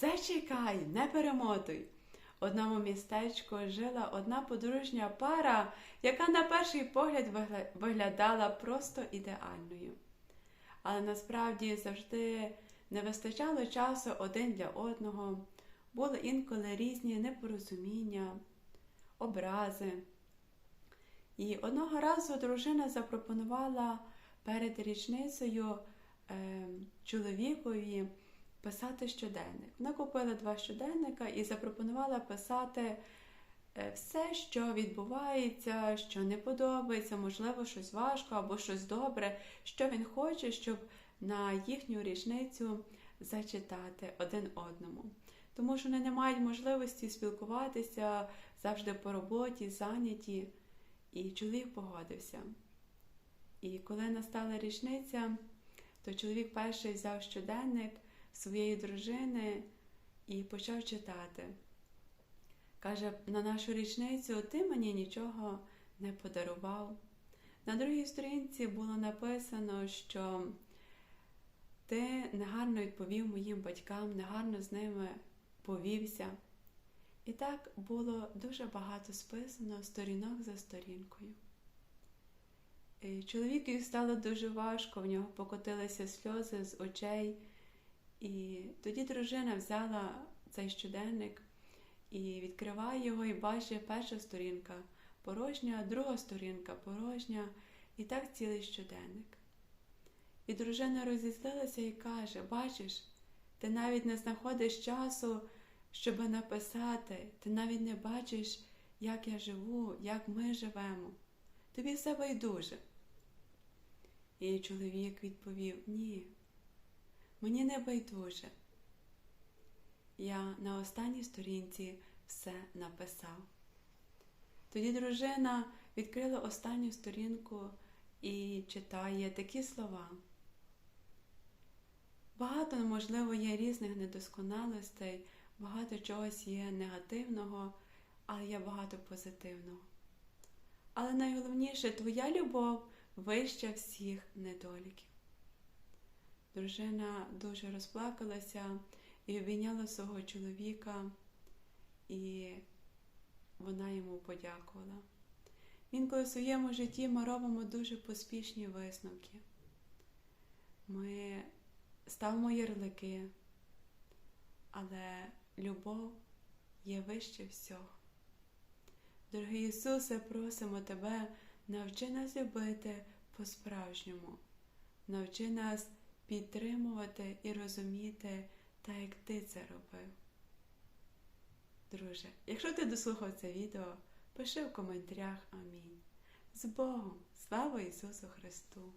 Зачекай, не перемотуй. В одному містечку жила одна подружня пара, яка на перший погляд виглядала просто ідеальною. Але насправді завжди не вистачало часу один для одного, були інколи різні непорозуміння, образи. І одного разу дружина запропонувала перед річницею е, чоловікові писати щоденник. Вона купила два щоденника і запропонувала писати е, все, що відбувається, що не подобається, можливо, щось важко або щось добре, що він хоче, щоб на їхню річницю зачитати один одному. Тому що вони не мають можливості спілкуватися завжди по роботі, зайняті. І чоловік погодився. І коли настала річниця, то чоловік перший взяв щоденник своєї дружини і почав читати. Каже, на нашу річницю ти мені нічого не подарував. На другій сторінці було написано, що ти негарно відповів моїм батькам, негарно з ними повівся. І так було дуже багато списано сторінок за сторінкою. Чоловікові стало дуже важко, в нього покотилися сльози з очей. І тоді дружина взяла цей щоденник і відкриває його, і бачить перша сторінка порожня, друга сторінка порожня, і так цілий щоденник. І дружина розізлилася і каже: Бачиш, ти навіть не знаходиш часу, щоб написати, ти навіть не бачиш, як я живу, як ми живемо. Тобі все байдуже. І чоловік відповів: Ні, мені не байдуже. Я на останній сторінці все написав. Тоді дружина відкрила останню сторінку і читає такі слова. Багато, можливо, є різних недосконалостей, багато чогось є негативного, але є багато позитивного. Але найголовніше твоя любов вища всіх недоліків. Дружина дуже розплакалася і обійняла свого чоловіка, і вона йому подякувала. Інколи в своєму житті ми робимо дуже поспішні висновки. Ми ставимо ярлики, але любов є вище всього. Дорогий Ісусе, просимо Тебе, навчи нас любити по-справжньому, навчи нас підтримувати і розуміти, так як ти це робив. Друже, якщо ти дослухав це відео, пиши в коментарях Амінь. З Богом! Слава Ісусу Христу!